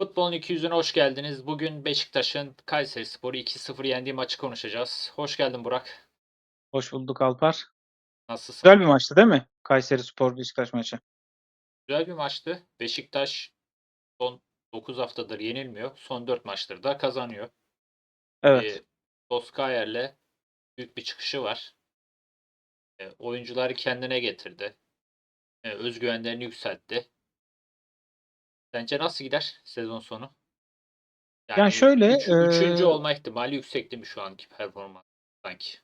Futbolun 200'üne hoş geldiniz. Bugün Beşiktaş'ın Kayserispor'u 2-0 yendiği maçı konuşacağız. Hoş geldin Burak. Hoş bulduk Alpar. Nasılsın? Güzel bir maçtı değil mi? Kayseri Spor Beşiktaş maçı. Güzel bir maçtı. Beşiktaş son 9 haftadır yenilmiyor. Son 4 maçtır da kazanıyor. Evet. Ee, Boskayer'le büyük bir çıkışı var. Ee, oyuncuları kendine getirdi. Ee, özgüvenlerini yükseltti. Sence nasıl gider sezon sonu? Yani şöyle, üç- üçüncü eee, olma ihtimali yüksek değil mi şu anki performans sanki?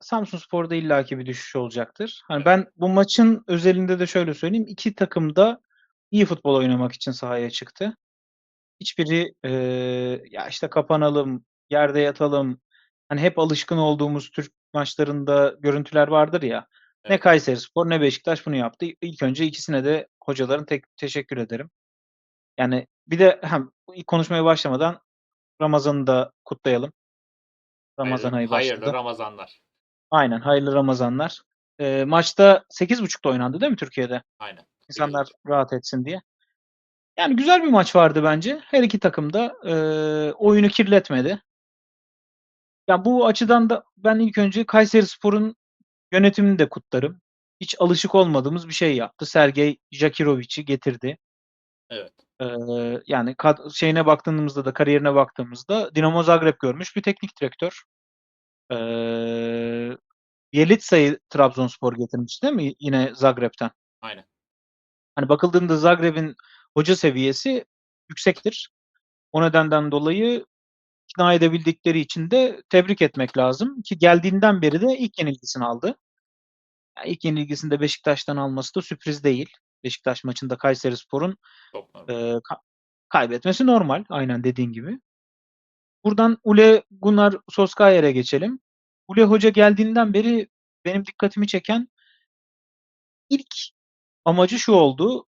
Samsun Spor'da illaki bir düşüş olacaktır. Hani Evet. ben bu maçın özelinde de şöyle söyleyeyim. İki takım da iyi futbol oynamak için sahaya çıktı. Hiçbiri eee, ya işte kapanalım, yerde yatalım. Hani hep alışkın olduğumuz Türk maçlarında görüntüler vardır ya. Ne Evet. Kayserispor ne Beşiktaş bunu yaptı. İlk önce ikisine de hocaların tek teşekkür ederim. Yani bir de hem konuşmaya başlamadan Ramazan'ı da kutlayalım. Ramazan Hayırlı, ayı hayırlı başladı. Ramazanlar. Aynen, hayırlı Ramazanlar. Eee, maçta 8.30'da oynandı değil mi Türkiye'de? Aynen. İnsanlar 8.30. rahat etsin diye. Yani güzel bir maç vardı bence. Her iki takım da eee, oyunu kirletmedi. Ya bu açıdan da ben ilk önce Kayserispor'un yönetimini de kutlarım. Hiç alışık olmadığımız bir şey yaptı. Sergey Jakirovic'i getirdi. Evet. Yani kad- şeyine baktığımızda da kariyerine baktığımızda Dinamo Zagreb görmüş bir teknik direktör. Eee Bielitsa'yı Trabzonspor getirmiş değil mi? Yine Zagreb'ten. Aynen. Hani bakıldığında Zagreb'in hoca seviyesi yüksektir. O nedenden dolayı ikna edebildikleri için de tebrik etmek lazım ki geldiğinden beri de ilk yenilgisini aldı. Yani ilk yenilgisini de Beşiktaş'tan alması da sürpriz değil. Beşiktaş maçında Kayserispor'un Çok normal. eee, ka- kaybetmesi normal. Aynen dediğin gibi. Buradan Ule Gunnar Solskjaer'e geçelim. Ule Hoca geldiğinden beri benim dikkatimi çeken ilk amacı şu oldu.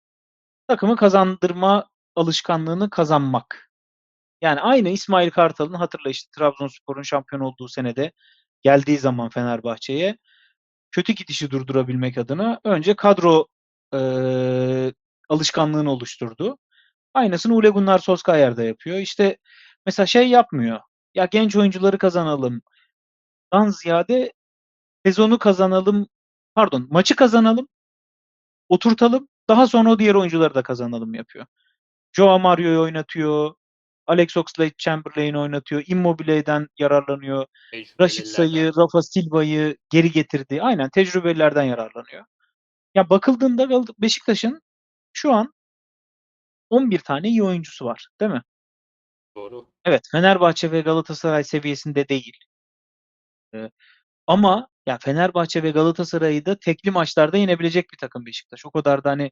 Takımı kazandırma alışkanlığını kazanmak. Yani aynı İsmail Kartal'ın hatırla işte Trabzonspor'un şampiyon olduğu senede geldiği zaman Fenerbahçe'ye kötü gidişi durdurabilmek adına önce kadro eee, alışkanlığını oluşturdu. Aynısını Ole Gunnar Solskjaer de yapıyor. İşte mesela şey yapmıyor. Ya genç oyuncuları kazanalım. Dan ziyade sezonu kazanalım. Pardon, maçı kazanalım. Oturtalım. Daha sonra o diğer oyuncuları da kazanalım yapıyor. Joao Mario'yu oynatıyor. Alex Oxlade-Chamberlain oynatıyor. Immobile'den yararlanıyor. Raşitsa'yı, Tecrübelilerden. Rafa Silva'yı geri getirdi. Aynen tecrübelilerden yararlanıyor. Ya bakıldığında Gal- Beşiktaş'ın şu an 11 tane iyi oyuncusu var, değil mi? Doğru. Evet, Fenerbahçe ve Galatasaray seviyesinde değil. Ee, ama ya Fenerbahçe ve Galatasaray'ı da tekli maçlarda yenebilecek bir takım Beşiktaş. O kadar da hani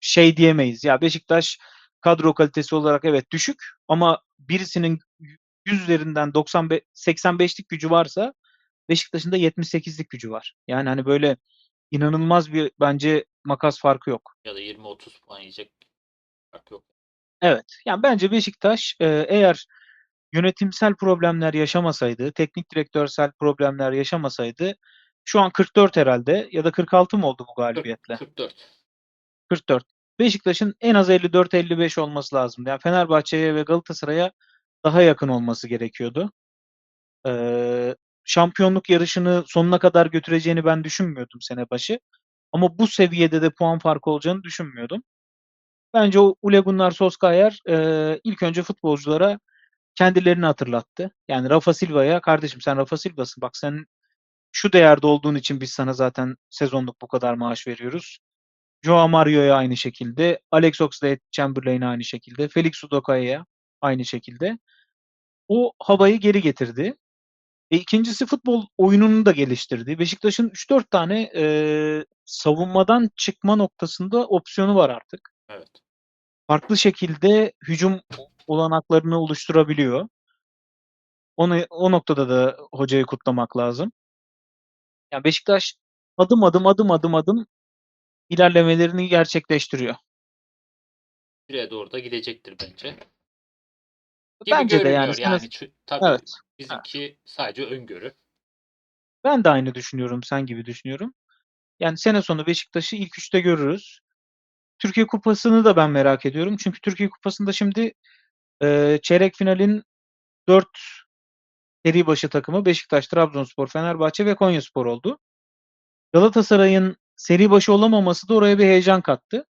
şey diyemeyiz. Ya Beşiktaş kadro kalitesi olarak evet düşük ama birisinin 100 üzerinden 95 85'lik gücü varsa Beşiktaş'ın da 78'lik gücü var. Yani hani böyle inanılmaz bir bence makas farkı yok. Ya da 20-30 puan yiyecek fark yok. Evet. Yani bence Beşiktaş e, eğer yönetimsel problemler yaşamasaydı, teknik direktörsel problemler yaşamasaydı şu an 44 herhalde ya da 46 mı oldu bu 40, galibiyetle? 44. 44. Beşiktaş'ın en az 54-55 olması lazımdı. Yani Fenerbahçe'ye ve Galatasaray'a daha yakın olması gerekiyordu. Ee, şampiyonluk yarışını sonuna kadar götüreceğini ben düşünmüyordum sene başı. Ama bu seviyede de puan farkı olacağını düşünmüyordum. Bence o Ole Gunnar Solskjaer e, ilk önce futbolculara kendilerini hatırlattı. Yani Rafa Silva'ya kardeşim sen Rafa Silva'sın bak sen şu değerde olduğun için biz sana zaten sezonluk bu kadar maaş veriyoruz. Joao Mario'ya aynı şekilde, Alex Oxlade-Chamberlain'e aynı şekilde, Felix Udoka'ya aynı şekilde. O havayı geri getirdi. E, ikincisi futbol oyununu da geliştirdi. Beşiktaş'ın 3-4 tane e, savunmadan çıkma noktasında opsiyonu var artık. Evet. Farklı şekilde hücum olanaklarını oluşturabiliyor. Onu o noktada da hocayı kutlamak lazım. Yani Beşiktaş adım adım adım adım adım ilerlemelerini gerçekleştiriyor. Şuraya doğru da gidecektir bence. Gibi Bence de yani yani. Tabii evet. bizimki sadece öngörü. Ben de aynı düşünüyorum, sen gibi düşünüyorum. Yani sene sonu Beşiktaş'ı ilk üçte görürüz. Türkiye Kupası'nı da ben merak ediyorum. Çünkü Türkiye Kupası'nda şimdi e, çeyrek finalin 4 seri başı takımı Beşiktaş, Trabzonspor, Fenerbahçe ve Konyaspor oldu. Galatasaray'ın seri başı olamaması da oraya bir heyecan kattı.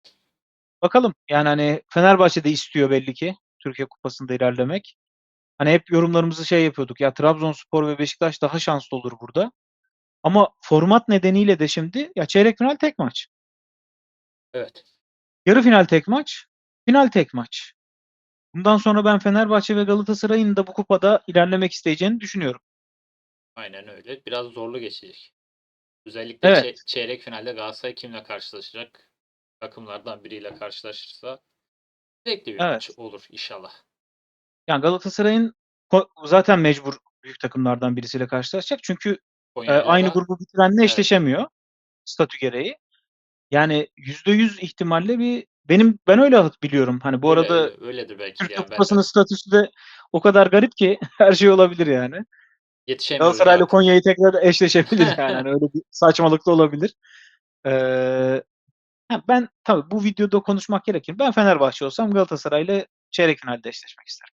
Bakalım yani hani Fenerbahçe de istiyor belli ki Türkiye Kupası'nda ilerlemek. Hani hep yorumlarımızı şey yapıyorduk ya Trabzonspor ve Beşiktaş daha şanslı olur burada. Ama format nedeniyle de şimdi ya çeyrek final tek maç. Evet. Yarı final tek maç, final tek maç. Bundan sonra ben Fenerbahçe ve Galatasaray'ın da bu kupada ilerlemek isteyeceğini düşünüyorum. Aynen öyle. Biraz zorlu geçecek. Özellikle Evet. çe- çeyrek finalde Galatasaray kimle karşılaşacak? Takımlardan biriyle karşılaşırsa zevkli bir Evet. maç olur inşallah. Yani Galatasaray'ın ko- zaten mecbur büyük takımlardan birisiyle karşılaşacak. Çünkü e, Konya'yla aynı da- grubu bitirenle Evet. eşleşemiyor statü gereği. Yani %100 ihtimalle bir benim ben öyle biliyorum. Hani bu öyle- arada öyle- öyledir belki Türkiye yani. Ben de Kupası'nın statüsü de o kadar garip ki her şey olabilir yani. yetişemiyoruz Galatasaray'la artık. Konya'yı tekrar eşleşebilir yani. Hani öyle bir saçmalık da olabilir. Ee, ha, ben tabii bu videoda konuşmak gerekir. Ben Fenerbahçe olsam Galatasaray'la çeyrek finalde eşleşmek isterim.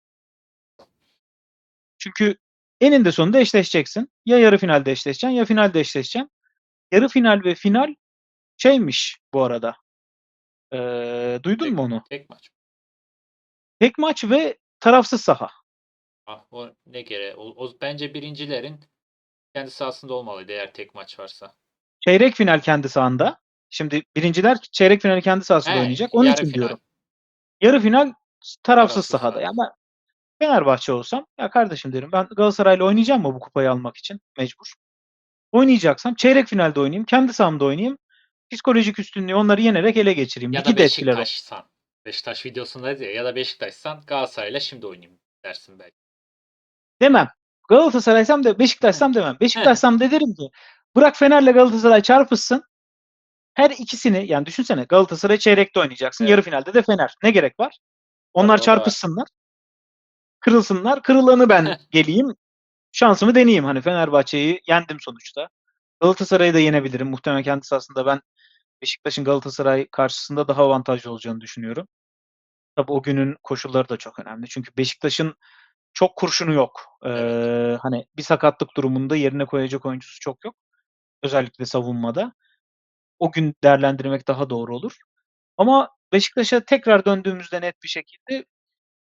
Çünkü eninde sonunda eşleşeceksin. Ya yarı finalde eşleşeceksin ya finalde eşleşeceksin. Yarı final ve final şeymiş bu arada. Ee, duydun Tek- mu onu? Tek maç. Tek maç ve tarafsız saha. Ah, o ne gere? O, o- bence birincilerin kendi sahasında olmalıydı eğer tek maç varsa. Çeyrek final kendi sahanda. Şimdi birinciler çeyrek finali kendi sahasında He, oynayacak. Onun yarı için final. diyorum. Yarı final tarafsız, Tarafsız sahada. sahada. Yani ben Fenerbahçe olsam ya kardeşim derim ben Galatasaray'la oynayacağım mı bu kupayı almak için? Mecbur. Oynayacaksam çeyrek finalde oynayayım. Kendi sahamda oynayayım. Psikolojik üstünlüğü onları yenerek ele geçireyim. Ya Ligi da de etkiler o. Beşiktaşsan. Beşiktaş videosunda diyor ya da Beşiktaşsan Galatasaray'la şimdi oynayayım dersin belki. Demem. Galatasaray'sam da Beşiktaş'sam demem. Beşiktaş'sam da derim ki bırak Fener'le Galatasaray çarpışsın. Her ikisini yani düşünsene Galatasaray çeyrekte oynayacaksın. Evet. Yarı finalde de Fener. Ne gerek var? Onlar var. çarpışsınlar. Kırılsınlar. Kırılanı ben geleyim. Şansımı deneyeyim. Hani Fenerbahçe'yi yendim sonuçta. Galatasaray'ı da yenebilirim. Muhtemelen kendisi aslında ben Beşiktaş'ın Galatasaray karşısında daha avantajlı olacağını düşünüyorum. Tabii o günün koşulları da çok önemli. Çünkü Beşiktaş'ın çok kurşunu yok. Ee, Evet. Hani bir sakatlık durumunda yerine koyacak oyuncusu çok yok. Özellikle savunmada. O gün değerlendirmek daha doğru olur. Ama Beşiktaş'a tekrar döndüğümüzde net bir şekilde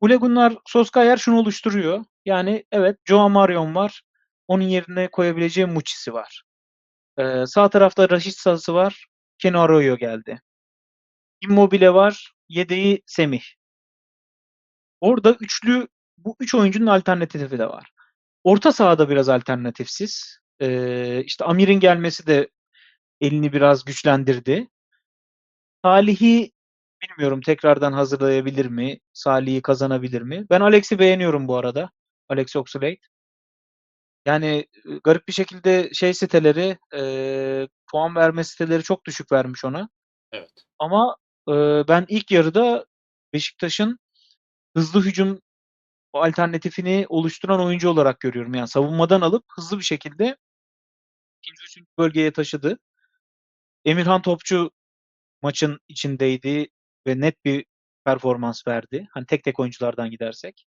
Ole Gunnar Solskjaer şunu oluşturuyor. Yani evet Joao Marion var. Onun yerine koyabileceği Muçi'si var. Ee, sağ tarafta Raşit Sazı var. Keno Arroyo geldi. Immobile var. Yedeği Semih. Orada üçlü bu üç oyuncunun alternatifi de var. Orta sahada biraz alternatifsiz. Ee, işte Amir'in gelmesi de elini biraz güçlendirdi. Salih'i bilmiyorum tekrardan hazırlayabilir mi? Salih'i kazanabilir mi? Ben Alex'i beğeniyorum bu arada. Alex Oxlade. Yani e, garip bir şekilde şey siteleri, e, puan verme siteleri çok düşük vermiş ona. Evet. Ama e, ben ilk yarıda Beşiktaş'ın hızlı hücum alternatifini oluşturan oyuncu olarak görüyorum. Yani savunmadan alıp hızlı bir şekilde ikinci, üçüncü bölgeye taşıdı. Emirhan Topçu maçın içindeydi ve net bir performans verdi. Hani tek tek oyunculardan gidersek.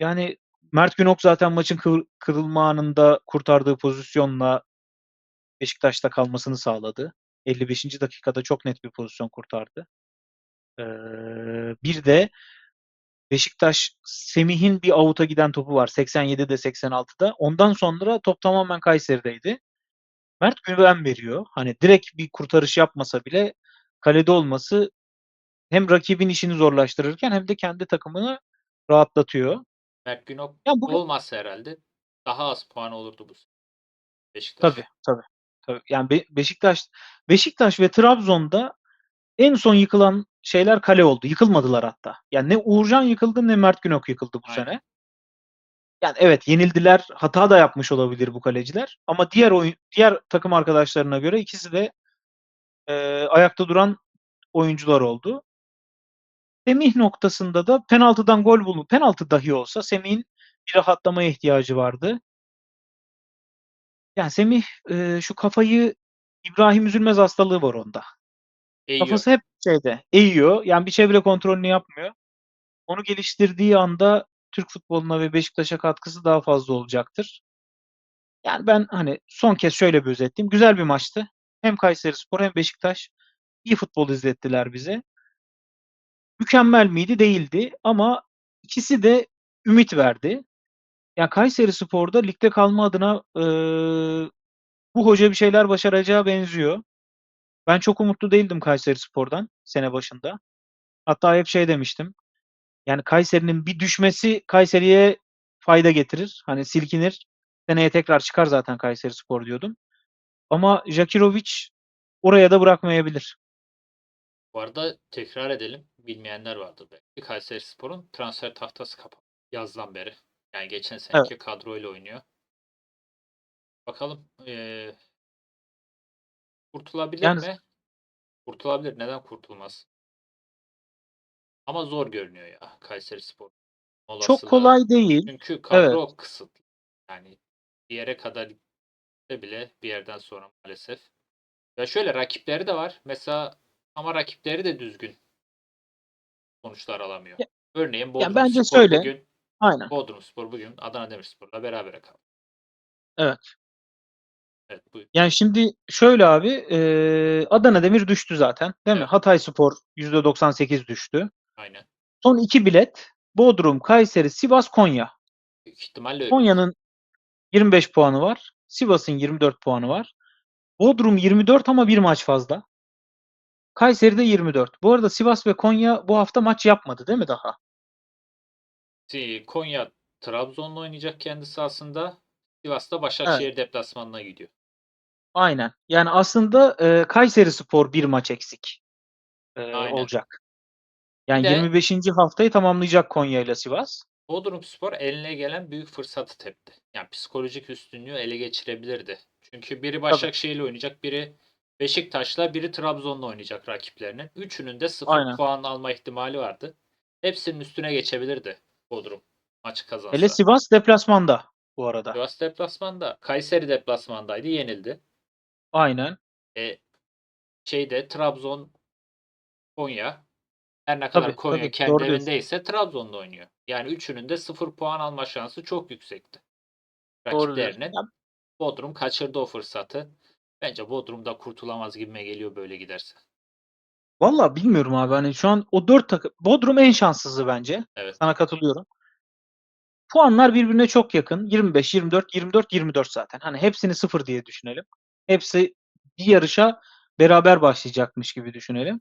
Yani Mert Günok zaten maçın kır- kırılma anında kurtardığı pozisyonla Beşiktaş'ta kalmasını sağladı. 55. dakikada çok net bir pozisyon kurtardı. Ee, bir de Beşiktaş Semih'in bir avuta giden topu var 87'de 86'da. Ondan sonra top tamamen Kayseri'deydi. Mert güven veriyor. Hani direkt bir kurtarış yapmasa bile kalede olması hem rakibin işini zorlaştırırken hem de kendi takımını rahatlatıyor. Mert Günok Ya bu olmazsa herhalde daha az puan olurdu bu. Beşiktaş. tabii tabii. tabii. Yani Be- Beşiktaş Beşiktaş ve Trabzon'da en son yıkılan şeyler kale oldu. Yıkılmadılar hatta. Yani ne Uğurcan yıkıldı ne Mert Günok yıkıldı bu Aynen. sene. Yani evet yenildiler. Hata da yapmış olabilir bu kaleciler. Ama diğer oyun diğer takım arkadaşlarına göre ikisi de e, ayakta duran oyuncular oldu. Semih noktasında da penaltıdan gol bulup penaltı dahi olsa Semih'in bir rahatlamaya ihtiyacı vardı. Yani Semih e, şu kafayı İbrahim Üzülmez hastalığı var onda. Eğiyor. Kafası hep şeyde, eğiyor. Yani bir çevre kontrolünü yapmıyor. Onu geliştirdiği anda Türk futboluna ve Beşiktaş'a katkısı daha fazla olacaktır. Yani ben hani son kez şöyle bir özetleyeyim. Güzel bir maçtı. Hem Kayserispor hem Beşiktaş iyi futbol izlettiler bize. Mükemmel miydi? Değildi ama ikisi de ümit verdi. Yani Kayserispor'da ligde kalma adına eee, bu hoca bir şeyler başaracağı benziyor. Ben çok umutlu değildim Kayserispor'dan sene başında. Hatta hep şey demiştim. Yani Kayseri'nin bir düşmesi Kayseri'ye fayda getirir. Hani silkinir. Seneye tekrar çıkar zaten Kayserispor diyordum. Ama Jakirovic oraya da bırakmayabilir. Bu arada tekrar edelim. Bilmeyenler vardır belki. Kayserispor'un transfer tahtası kapalı. Yazdan beri. Yani geçen seneki kadroyla oynuyor. Bakalım eee, kurtulabilir Yani- mi? Kurtulabilir. Neden kurtulmaz? Ama zor görünüyor ya Kayserispor. Çok Olasılığı. kolay değil. Çünkü kadro kısıtlı. Yani bir yere kadar bile bir yerden sonra maalesef. Ya şöyle rakipleri de var. Mesela ama rakipleri de düzgün sonuçlar alamıyor. Ya- Örneğin Bodrum bence Spor şöyle. bugün Aynen. Bodrum Spor bugün Adana Demirspor'la berabere kaldı. Evet. Evet buyur. Yani şimdi şöyle abi eee, Adana Demir düştü zaten. Değil mi? Evet. Hatayspor %98 düştü. Aynen. Son iki bilet Bodrum, Kayseri, Sivas, Konya. Büyük ihtimalle öyle. Konya'nın 25 puanı var. Sivas'ın 24 puanı var. Bodrum 24 ama bir maç fazla. Kayseri'de 24. Bu arada Sivas ve Konya bu hafta maç yapmadı değil mi daha? Konya Trabzon'la oynayacak kendi sahasında. Sivas'ta Başakşehir deplasmanına gidiyor. Aynen. Yani aslında e, Kayserispor bir maç eksik e, Aynen. olacak. Yani de- 25. haftayı tamamlayacak Konya ile Sivas. Bodrum Spor eline gelen büyük fırsatı tepti. Yani psikolojik üstünlüğü ele geçirebilirdi. Çünkü biri Başakşehir'le oynayacak, biri Beşiktaş'la, biri Trabzon'la oynayacak rakiplerinin. Üçünün de sıfır Aynen. puan alma ihtimali vardı. Hepsinin üstüne geçebilirdi Bodrum maçı kazansa. Hele Sivas deplasmanda bu arada. Sivas deplasmanda. Kayseri deplasmandaydı, yenildi. Aynen. E, şeyde Trabzon, Konya. Her ne kadar Tabii, Konya tabii, kendi diyorsun. evindeyse Trabzon'da oynuyor. Yani üçünün de sıfır puan alma şansı çok yüksekti. Rakiplerinin. Bodrum kaçırdı o fırsatı. Bence Bodrum da kurtulamaz gibime geliyor böyle giderse. Vallahi bilmiyorum abi. Hani şu an o dört takım Bodrum en şanssızı bence. Evet. Sana katılıyorum. Puanlar birbirine çok yakın. 25, 24, 24, 24 zaten. Hani hepsini sıfır diye düşünelim. Hepsi bir yarışa beraber başlayacakmış gibi düşünelim.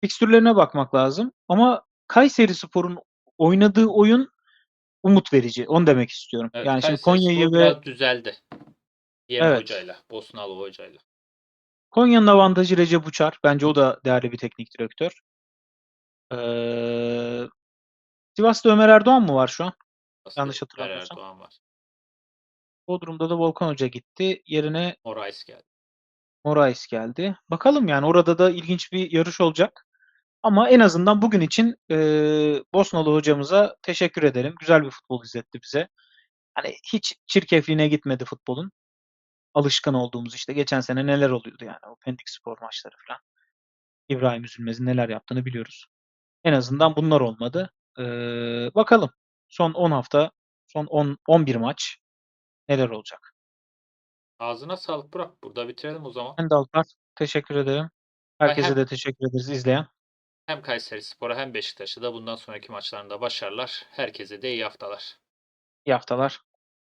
Fikstürlerine bakmak lazım. Ama Kayserispor'un oynadığı oyun umut verici. Onu demek istiyorum. Evet, yani şimdi Konya'yı ve düzeldi. Yeni Evet. hocayla, Bosnalı hocayla. Konya'nın avantajı Recep Uçar. Bence o da değerli bir teknik direktör. Ee, Sivas'ta Ömer Erdoğan mı var şu an? Aslında Yanlış Ömer hatırlamıyorsam. Erdoğan var. Bodrum'da da Volkan Hoca gitti. Yerine Morais geldi. Moraes geldi. Bakalım yani orada da ilginç bir yarış olacak. Ama en azından bugün için e, Bosnalı hocamıza teşekkür edelim. Güzel bir futbol izletti bize. Hani hiç çirkefliğine gitmedi futbolun. Alışkın olduğumuz işte geçen sene neler oluyordu yani o Pendik Spor maçları falan. İbrahim Üzülmez'in neler yaptığını biliyoruz. En azından bunlar olmadı. Ee, bakalım son 10 hafta, son 10 11 maç neler olacak. Ağzına sağlık Burak. Burada bitirelim o zaman. Ben de Alper teşekkür ederim. Herkese de teşekkür ederiz izleyen. Hem Kayseri Spor'a hem Beşiktaş'a da bundan sonraki maçlarında başarılar. Herkese de iyi haftalar. İyi haftalar.